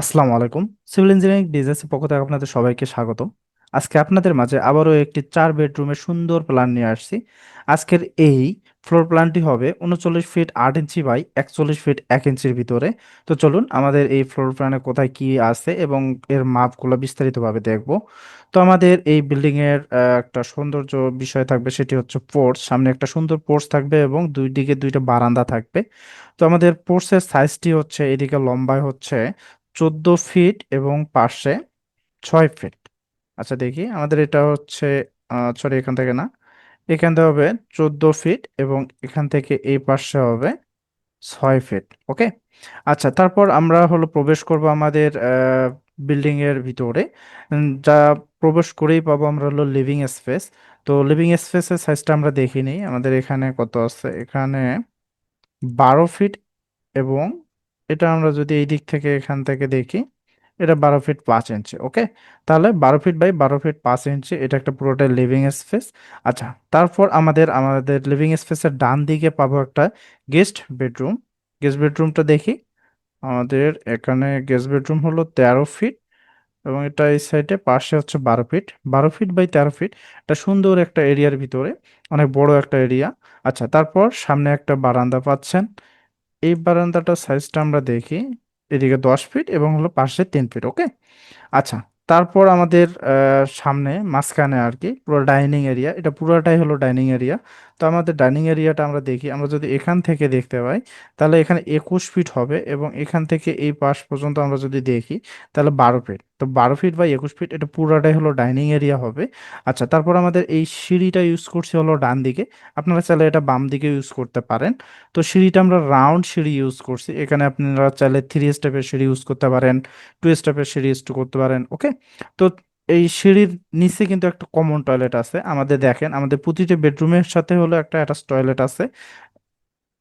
আসসালামু আলাইকুম। Civil engineering ডিজাইনের পক্ষ থেকে আপনাদের সবাইকে স্বাগত আজকে আপনাদের মাঝে আবারও একটি চার বেডরুমের সুন্দর প্ল্যান নিয়ে আসছি। আজকের এই ফ্লোর প্ল্যানটি হবে উনচল্লিশ ফিট আট ইঞ্চি বাই একচল্লিশ ফিট এক ইঞ্চির ভিতরে। তো চলুন, আমাদের এই ফ্লোর প্ল্যানে কোথায় কি আছে এবং এর মাপগুলো বিস্তারিতভাবে দেখব। তো আমাদের এই বিল্ডিং এর একটা সৌন্দর্য বিষয় থাকবে, সেটি হচ্ছে পোর্চ। সামনে একটা সুন্দর পোর্চ থাকবে এবং দুই দিকে দুইটা বারান্দা থাকবে। তো আমাদের পোর্চের সাইজটি হচ্ছে, এদিকে লম্বায় হচ্ছে চোদ্দ ফিট এবং পাশে ছয় ফিট আচ্ছা দেখি। আমাদের এটা হচ্ছে সরি এখান থেকে না। এখান থেকে হবে চোদ্দ ফিট এবং এখান থেকে এই পাশে হবে ছয় ফিট ওকে আচ্ছা তারপর আমরা হলো প্রবেশ করব আমাদের বিল্ডিং এর ভিতরে। যা প্রবেশ করেই পাবো আমরা হলো লিভিং স্পেস তো লিভিং স্পেসের সাইজটা আমরা দেখিনি। আমাদের এখানে কত আছে? এখানে বারো ফিট এবং এটা আমরা যদি এই দিক থেকে এখান থেকে দেখি, এটা বারো ফিট পাঁচ ইঞ্চি, ওকে? তাহলে বারো ফিট বাই বারো ফিট পাঁচ ইঞ্চি, এটা একটা পুরোটাই লিভিং স্পেস আচ্ছা তারপর আমাদের আমাদের লিভিং স্পেসের ডান দিকে পাবো একটা গেস্ট বেডরুম গেস্ট বেডরুমটা দেখি। আমাদের এখানে গেস্ট বেডরুম হলো তেরো ফিট এবং এটা এই সাইডে পাশে হচ্ছে বারো ফিট। বারো ফিট বাই তেরো ফিট, এটা সুন্দর একটা এরিয়ার ভিতরে, অনেক বড় একটা এরিয়া আচ্ছা তারপর সামনে একটা বারান্দা পাচ্ছেন। এই বারান্দাটার সাইজটা আমরা দেখি। এদিকে দশ ফিট এবং হলো পাশে তিন ফিট ওকে আচ্ছা তারপর আমাদের সামনে, মাঝখানে আর কি, পুরো ডাইনিং এরিয়া এটা পুরোটাই হলো ডাইনিং এরিয়া তো আমাদের ডাইনিং এরিয়াটা আমরা দেখি, আমরা যদি এখান থেকে দেখতে পাই, তাহলে এখানে একুশ ফিট হবে এবং এখান থেকে এই পাশ পর্যন্ত আমরা যদি দেখি, তাহলে বারো ফিট। তো বারো ফিট বা একুশ ফিট, এটা পুরোটাই হলো ডাইনিং এরিয়া হবে। আচ্ছা তারপর আমাদের এই সিঁড়িটা ইউজ করছি হলো ডান দিকে। আপনারা চাইলে এটা বাম দিকে ইউজ করতে পারেন। তো সিঁড়িটা আমরা রাউন্ড সিঁড়ি ইউজ করছি। এখানে আপনারা চাইলে থ্রি স্টেপের সিঁড়ি ইউজ করতে পারেন, টু স্টেপের সিঁড়ি ইউজ করতে পারেন, ওকে? তো এই সিঁড়ির নিচে কিন্তু একটা কমন টয়লেট আছে। আমাদের দেখেন, আমাদের প্রতিটা বেডরুমের সাথে হলো একটা অ্যাটাচ টয়লেট আছে।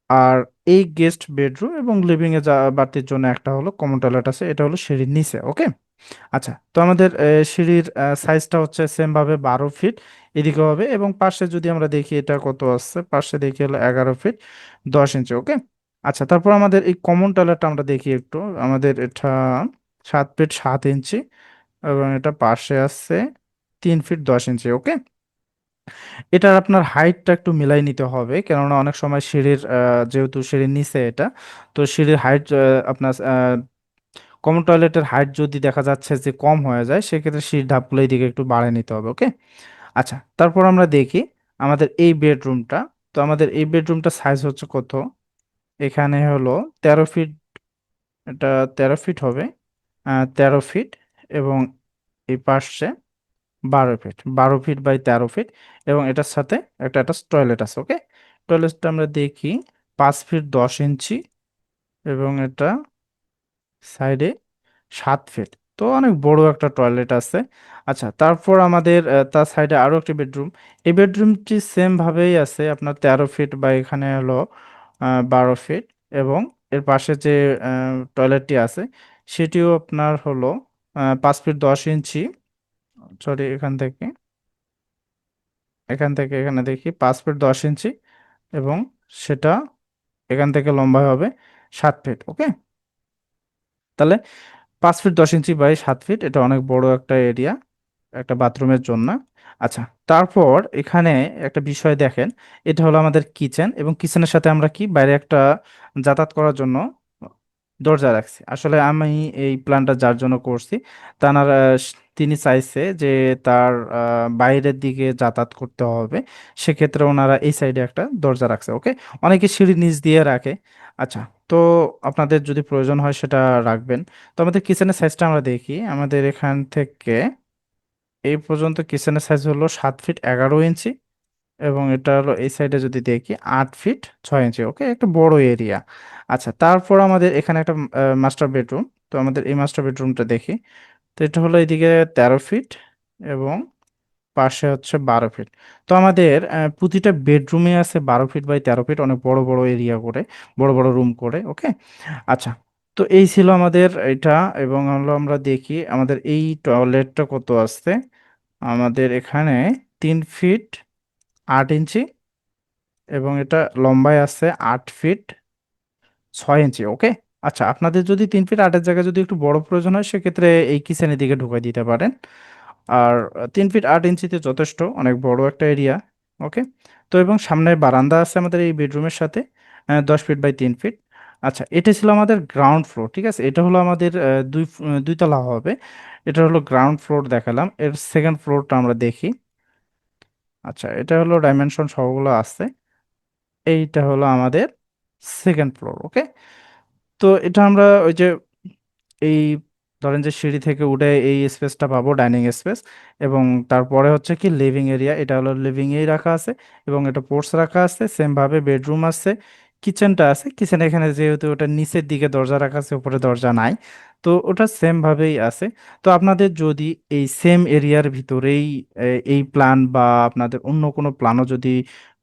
আর এই গেস্ট বেডরুম এবং লিভিং এ বাড়তির জন্য একটা হলো কমন টয়লেট আছে, এটা হলো সিঁড়ির নিচে ওকে আচ্ছা তো আমাদের সিঁড়ির সাইজটা হচ্ছে সেম ভাবে বারো ফিট এদিকে হবে এবং পাশে যদি আমরা দেখি এটা কত আছে পাশে দেখি হলো এগারো ফিট দশ ইঞ্চি ওকে আচ্ছা তারপর আমাদের এই কমন টয়লেটটা আমরা দেখি একটু, আমাদের এটা সাত ফিট সাত ইঞ্চি এবং এটা পাশে আছে তিন ফিট দশ ইঞ্চি, ওকে? এটার আপনার হাইটটা একটু মিলাই নিতে হবে, কেননা অনেক সময় সিঁড়ির যেহেতু সিঁড়ির নিচে এটা, তো সিঁড়ির হাইট আপনার কমন টয়লেটের হাইট যদি দেখা যাচ্ছে যে কম হয়ে যায়, সেক্ষেত্রে সিঁড়ির ধাপগুলো এই দিকে একটু বাড়িয়ে নিতে হবে, ওকে? আচ্ছা তারপর আমরা দেখি আমাদের এই বেডরুমটা, তো আমাদের এই বেডরুমটা সাইজ হচ্ছে কত? এখানে হলো তেরো ফিট, এটা তেরো ফিট হবে তেরো ফিট এবং এই পাশে বারো ফিট বারো ফিট বাই তেরো ফিট এবং এটার সাথে একটা একটা টয়লেট আছে ওকে টয়লেটটা আমরা দেখি পাঁচ ফিট দশ ইঞ্চি এবং এটা সাইডে সাত ফিট তো অনেক বড় একটা টয়লেট আছে। আচ্ছা তারপর আমাদের তার সাইডে আরও একটি বেডরুম এই বেডরুমটি সেমভাবেই আছে আপনার তেরো ফিট বা এখানে হলো বারো ফিট এবং এর পাশে যে টয়লেটটি আছে, সেটিও আপনার হলো পাঁচ ফিট দশ ইঞ্চি। সরি এখান থেকে। এখান থেকে এখানে দেখি, পাঁচ ফিট দশ ইঞ্চি এবং সেটা এখান থেকে লম্বা হবে সাত ফিট, ওকে? তাহলে পাঁচ ফিট দশ ইঞ্চি বাই সাত ফিট, এটা অনেক বড় একটা এরিয়া, একটা বাথরুমের জন্য। আচ্ছা তারপর এখানে একটা বিষয় দেখেন, এটা হলো আমাদের কিচেন এবং কিচেনের সাথে আমরা কি বাইরে একটা যাতায়াত করার জন্য দরজা রাখছি। আসলে আমি এই প্ল্যানটা যার জন্য করছি তার তিনি চাইছে যে তার বাইরের দিকে যাতায়াত করতে হবে, সেক্ষেত্রে ওনারা এই সাইডে একটা দরজা রাখছে ওকে অনেকে সিঁড়ি নিচ দিয়ে রাখে। আচ্ছা তো আপনাদের যদি প্রয়োজন হয় সেটা রাখবেন। তো আমাদের কিচেনের সাইজটা আমরা দেখি, আমাদের এখান থেকে এই পর্যন্ত কিচেনের সাইজ হলো সাত ফিট এগারো ইঞ্চি এবং এটা হলো এই সাইডে যদি দেখি আট ফিট ছয় ইঞ্চি, ওকে? একটা বড় এরিয়া। আচ্ছা তারপর আমাদের এখানে একটা মাস্টার বেডরুম তো আমাদের এই মাস্টার বেডরুমটা দেখি। তো এটা হলো এদিকে তেরো ফিট এবং পাশে হচ্ছে বারো ফিট। তো আমাদের প্রতিটা বেডরুমে আছে বারো ফিট বাই তেরো ফিট, অনেক বড় বড় এরিয়া করে, বড় বড় রুম করে, ওকে? আচ্ছা তো এই ছিল আমাদের এটা এবং হলো আমরা দেখি আমাদের এই টয়লেটটা কত আসছে। আমাদের এখানে তিন ফিট আট ইঞ্চি এবং এটা লম্বায় আছে আট ফিট ছয় ইঞ্চি ওকে আচ্ছা আপনাদের যদি তিন ফিট আটের জায়গায় যদি একটু বড় প্রয়োজন হয়, সেক্ষেত্রে এই কিচেনের দিকে ঢুকাই দিতে পারেন। আর তিন ফিট আট ইঞ্চিতে যথেষ্ট, অনেক বড় একটা এরিয়া ওকে তো এবং সামনে বারান্দা আছে আমাদের এই বেডরুমের সাথে দশ ফিট বাই তিন ফিট। আচ্ছা এটা ছিল আমাদের গ্রাউন্ড ফ্লোর ঠিক আছে? এটা হলো আমাদের দুই দুইতলা হবে। এটা হলো গ্রাউন্ড ফ্লোর দেখালাম। এর সেকেন্ড ফ্লোরটা আমরা দেখি। আচ্ছা এটা হলো ডাইমেনশন সবগুলো আছে। এইটা হলো আমাদের সেকেন্ড ফ্লোর ওকে তো এটা আমরা ওই যে এই ধরেন যে সিঁড়ি থেকে উঠে এই স্পেসটা পাবো ডাইনিং স্পেস এবং তারপরে হচ্ছে কি লিভিং এরিয়া এটা হলো লিভিং এই রাখা আছে, এবং এটা পোর্টস রাখা আছে সেম ভাবে বেডরুম আছে কিচেনটা আছে কিচেন এখানে যেহেতু ওটা নিচের দিকে দরজা রাখা আছে, উপরে দরজা নাই। তো ওটা সেম ভাবেই আছে। তো আপনাদের যদি এই সেম এরিয়ার ভিতরেই এই প্ল্যান বা আপনাদের অন্য কোনো প্ল্যানও যদি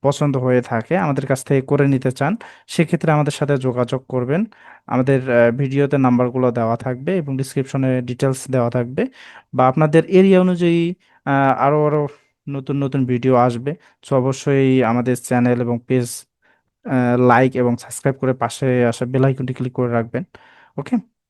পছন্দ হয়ে থাকে, আমাদের কাছ থেকে করে নিতে চান, সেক্ষেত্রে আমাদের সাথে যোগাযোগ করবেন। আমাদের ভিডিওতে নাম্বারগুলো দেওয়া থাকবে এবং ডিসক্রিপশনে ডিটেলস দেওয়া থাকবে। বা আপনাদের এরিয়া অনুযায়ী আরও আরও আরও নতুন নতুন ভিডিও আসবে, তো অবশ্যই আমাদের চ্যানেল এবং পেজ লাইক এবং সাবস্ক্রাইব করে পাশে আসা বেল আইকনটি ক্লিক করে রাখবেন। ওকে